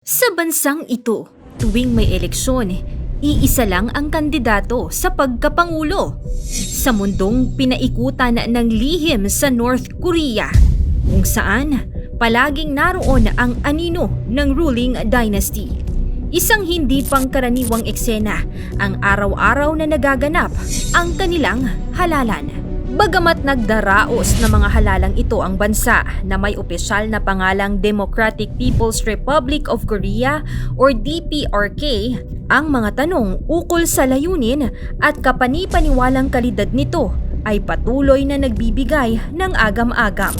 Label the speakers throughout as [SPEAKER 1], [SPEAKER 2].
[SPEAKER 1] Sa bansang ito, tuwing may eleksyon, iisa lang ang kandidato sa pagkapangulo. Sa mundong pinaikutan ng lihim sa North Korea, kung saan palaging naroon ang anino ng ruling dynasty. Isang hindi pangkaraniwang eksena ang araw-araw na nagaganap ang kanilang halalan. Bagamat nagdaraos na mga halalang ito ang bansa na may opisyal na pangalang Democratic People's Republic of Korea or DPRK, ang mga tanong ukol sa layunin at kapanipaniwalang kalidad nito ay patuloy na nagbibigay ng agam-agam.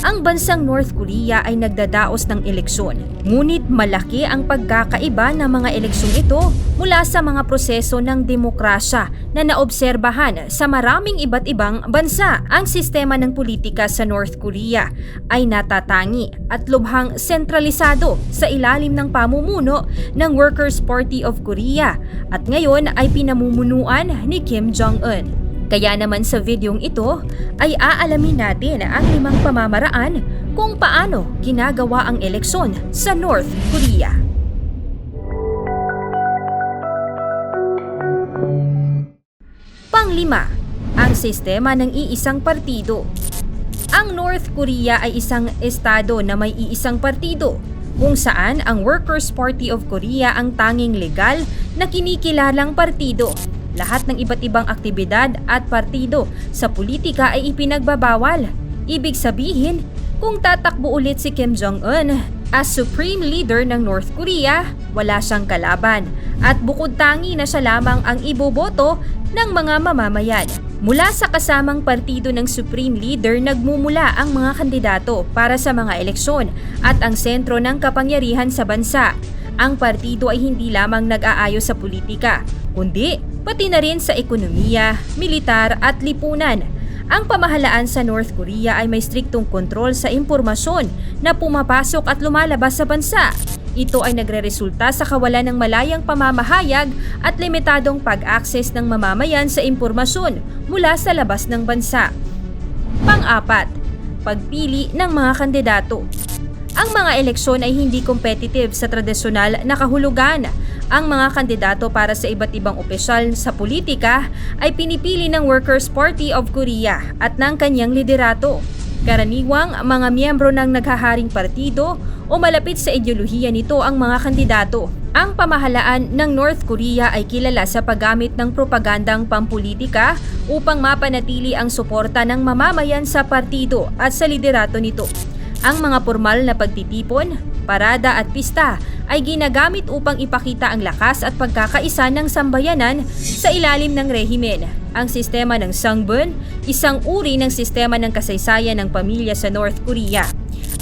[SPEAKER 1] Ang bansang North Korea ay nagdadaos ng eleksyon, ngunit malaki ang pagkakaiba ng mga eleksyong ito mula sa mga proseso ng demokrasya na naobserbahan sa maraming iba't ibang bansa. Ang sistema ng politika sa North Korea ay natatangi at lubhang sentralisado sa ilalim ng pamumuno ng Workers' Party of Korea at ngayon ay pinamumunuan ni Kim Jong-un. Kaya naman sa videong ito ay aalamin natin ang limang pamamaraan kung paano ginagawa ang eleksyon sa North Korea. Panglima, ang sistema ng iisang partido. Ang North Korea ay isang estado na may iisang partido kung saan ang Workers' Party of Korea ang tanging legal na kinikilalang partido lahat ng iba't ibang aktibidad at partido sa politika ay ipinagbabawal. Ibig sabihin, kung tatakbo ulit si Kim Jong-un as supreme leader ng North Korea, wala siyang kalaban at bukod tangi na siya lamang ang iboboto ng mga mamamayan. Mula sa kasamang partido ng Supreme Leader nagmumula ang mga kandidato para sa mga eleksyon at ang sentro ng kapangyarihan sa bansa. Ang partido ay hindi lamang nag-aayos sa politika, kundi pati na rin sa ekonomiya, militar at lipunan. Ang pamahalaan sa North Korea ay may striktong kontrol sa impormasyon na pumapasok at lumalabas sa bansa. Ito ay nagreresulta sa kawalan ng malayang pamamahayag at limitadong pag-access ng mamamayan sa impormasyon mula sa labas ng bansa. Pang-apat, pagpili ng mga kandidato. Ang mga eleksyon ay hindi competitive sa tradisyonal na kahulugan. Ang mga kandidato para sa iba't ibang opisyal sa politika ay pinipili ng Workers' Party of Korea at ng kanyang liderato. Karaniwang mga miyembro ng naghaharing partido o malapit sa ideolohiya nito ang mga kandidato. Ang pamahalaan ng North Korea ay kilala sa paggamit ng propagandang pampolitika upang mapanatili ang suporta ng mamamayan sa partido at sa liderato nito. Ang mga formal na pagtitipon, parada at pista ay ginagamit upang ipakita ang lakas at pagkakaisa ng sambayanan sa ilalim ng rehimen. Ang sistema ng Sangbun, isang uri ng sistema ng kasaysayan ng pamilya sa North Korea.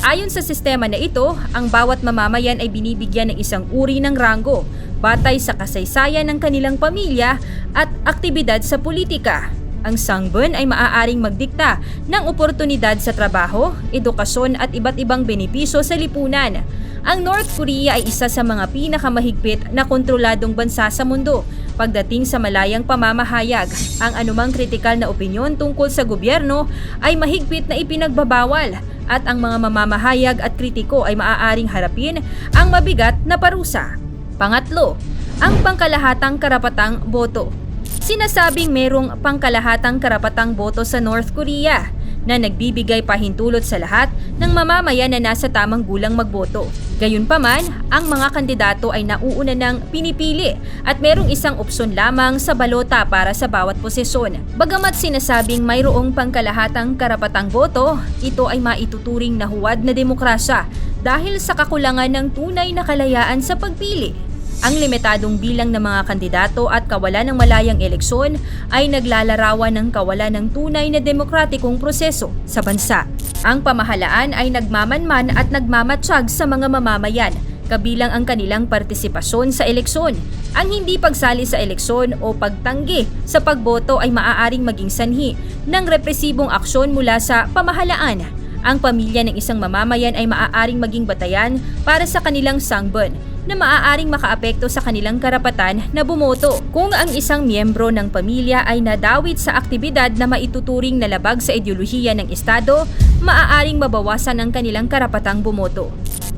[SPEAKER 1] Ayon sa sistema na ito, ang bawat mamamayan ay binibigyan ng isang uri ng ranggo batay sa kasaysayan ng kanilang pamilya at aktibidad sa politika. Ang sangbun ay maaaring magdikta ng oportunidad sa trabaho, edukasyon at iba't ibang benepisyo sa lipunan. Ang North Korea ay isa sa mga pinakamahigpit na kontroladong bansa sa mundo pagdating sa malayang pamamahayag. Ang anumang kritikal na opinyon tungkol sa gobyerno ay mahigpit na ipinagbabawal at ang mga mamamahayag at kritiko ay maaaring harapin ang mabigat na parusa. Pangatlo, ang pangkalahatang karapatang boto. Sinasabing merong pangkalahatang karapatang boto sa North Korea na nagbibigay pahintulot sa lahat ng mamamayan na nasa tamang gulang magboto. Gayunpaman, ang mga kandidato ay nauuna ng pinipili at merong isang opsyon lamang sa balota para sa bawat posisyon. Bagamat sinasabing mayroong pangkalahatang karapatang boto, ito ay maituturing na huwad na demokrasya dahil sa kakulangan ng tunay na kalayaan sa pagpili. Ang limitadong bilang ng mga kandidato at kawalan ng malayang eleksyon ay naglalarawan ng kawalan ng tunay na demokratikong proseso sa bansa. Ang pamahalaan ay nagmamanman at nagmamatsyag sa mga mamamayan, kabilang ang kanilang partisipasyon sa eleksyon. Ang hindi pagsali sa eleksyon o pagtanggi sa pagboto ay maaaring maging sanhi ng represibong aksyon mula sa pamahalaan. Ang pamilya ng isang mamamayan ay maaaring maging batayan para sa kanilang sangbon na maaaring makaapekto sa kanilang karapatan na bumoto. Kung ang isang miyembro ng pamilya ay nadawit sa aktibidad na maituturing na labag sa ideolohiya ng Estado, maaaring mabawasan ang kanilang karapatang bumoto.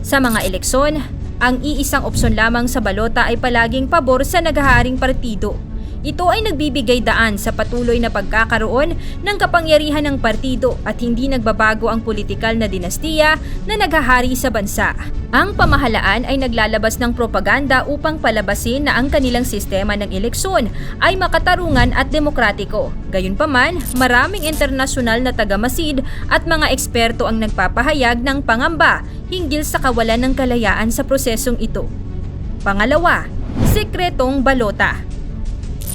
[SPEAKER 1] Sa mga eleksyon, Ang iisang opsyon lamang sa balota ay palaging pabor sa naghaharing partido. Ito ay nagbibigay daan sa patuloy na pagkakaroon ng kapangyarihan ng partido at hindi nagbabago ang politikal na dinastiya na naghahari sa bansa. Ang pamahalaan ay naglalabas ng propaganda upang palabasin na ang kanilang sistema ng eleksyon ay makatarungan at demokratiko. Gayunpaman, maraming internasyonal na tagamasid at mga eksperto ang nagpapahayag ng pangamba hinggil sa kawalan ng kalayaan sa prosesong ito. Pangalawa, sikretong balota.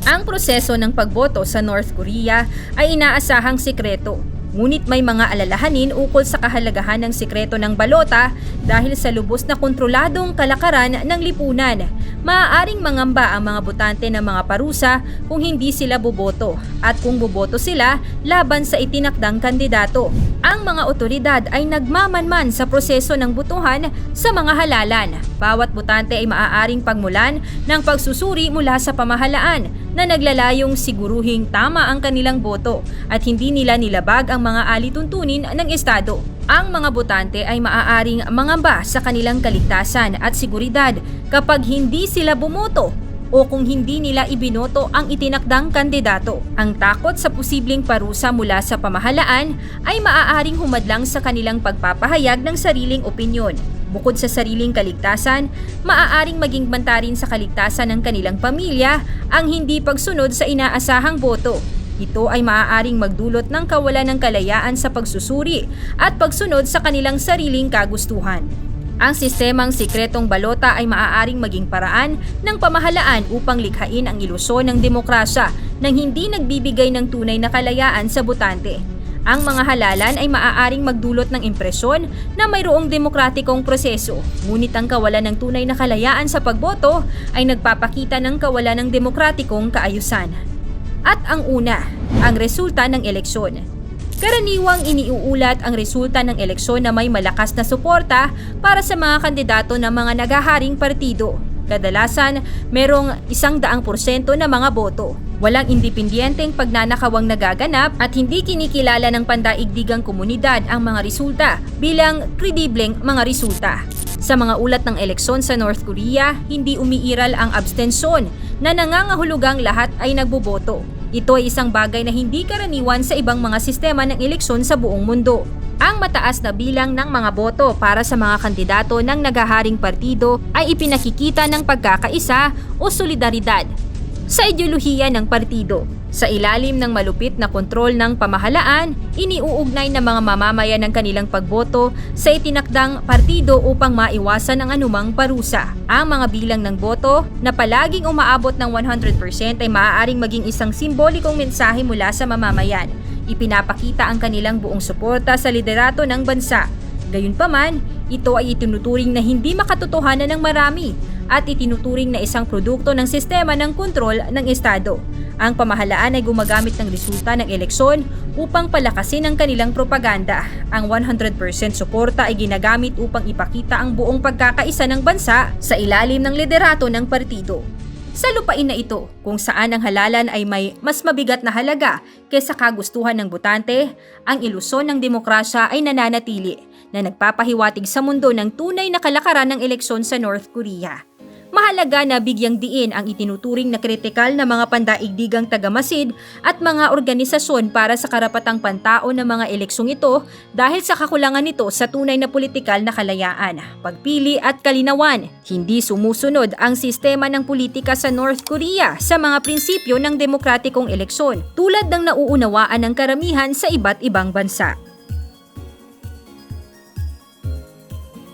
[SPEAKER 1] Ang proseso ng pagboto sa North Korea ay inaasahang sikreto. Ngunit may mga alalahanin ukol sa kahalagahan ng sikreto ng balota dahil sa lubos na kontroladong kalakaran ng lipunan. Maaaring mangamba ang mga botante ng mga parusa kung hindi sila boboto at kung boboto sila laban sa itinakdang kandidato. Ang mga otoridad ay nagmamanman sa proseso ng butuhan sa mga halalan. Bawat botante ay maaaring pagmulan ng pagsusuri mula sa pamahalaan na naglalayong siguruhing tama ang kanilang boto at hindi nila nilabag ang mga alituntunin ng Estado. Ang mga botante ay maaaring mangamba sa kanilang kaligtasan at seguridad kapag hindi sila bumoto o kung hindi nila ibinoto ang itinakdang kandidato. Ang takot sa posibleng parusa mula sa pamahalaan ay maaaring humadlang sa kanilang pagpapahayag ng sariling opinyon. Bukod sa sariling kaligtasan, maaaring maging banta rin sa kaligtasan ng kanilang pamilya ang hindi pagsunod sa inaasahang boto. Ito ay maaaring magdulot ng kawalan ng kalayaan sa pagsusuri at pagsunod sa kanilang sariling kagustuhan. Ang sistemang sikretong balota ay maaaring maging paraan ng pamahalaan upang likhain ang ilusyon ng demokrasya nang hindi nagbibigay ng tunay na kalayaan sa botante. Ang mga halalan ay maaaring magdulot ng impresyon na mayroong demokratikong proseso, ngunit ang kawalan ng tunay na kalayaan sa pagboto ay nagpapakita ng kawalan ng demokratikong kaayusan. At ang una, ang resulta ng eleksyon. Karaniwang iniuulat ang resulta ng eleksyon na may malakas na suporta para sa mga kandidato ng mga nagaharing partido. Kadalasan, merong isang daang porsyento na mga boto. Walang independenteng pagnanakawang nagaganap at hindi kinikilala ng pandaigdigang komunidad ang mga resulta bilang kredibleng mga resulta. Sa mga ulat ng eleksyon sa North Korea, hindi umiiral ang abstensyon na nangangahulugang lahat ay nagboboto. Ito ay isang bagay na hindi karaniwan sa ibang mga sistema ng eleksyon sa buong mundo. Ang mataas na bilang ng mga boto para sa mga kandidato ng nagaharing partido ay ipinakikita ng pagkakaisa o solidaridad sa ideolohiya ng partido. Sa ilalim ng malupit na kontrol ng pamahalaan, iniuugnay ng mga mamamayan ng kanilang pagboto sa itinakdang partido upang maiwasan ang anumang parusa. Ang mga bilang ng boto na palaging umaabot ng 100% ay maaaring maging isang simbolikong mensahe mula sa mamamayan. Ipinapakita ang kanilang buong suporta sa liderato ng bansa. Gayunpaman, ito ay itinuturing na hindi makatotohanan ng marami at itinuturing na isang produkto ng sistema ng kontrol ng Estado. Ang pamahalaan ay gumagamit ng resulta ng eleksyon upang palakasin ang kanilang propaganda. Ang 100% suporta ay ginagamit upang ipakita ang buong pagkakaisa ng bansa sa ilalim ng liderato ng partido. Sa lupain na ito, kung saan ang halalan ay may mas mabigat na halaga kaysa kagustuhan ng botante, ang ilusyon ng demokrasya ay nananatili na nagpapahiwatig sa mundo ng tunay na kalakaran ng eleksyon sa North Korea. Mahalaga na bigyang diin ang itinuturing na kritikal na mga pandaigdigang tagamasid at mga organisasyon para sa karapatang pantao ng mga eleksyong ito dahil sa kakulangan nito sa tunay na politikal na kalayaan, pagpili at kalinawan. Hindi sumusunod ang sistema ng politika sa North Korea sa mga prinsipyo ng demokratikong eleksyon tulad ng nauunawaan ng karamihan sa iba't ibang bansa.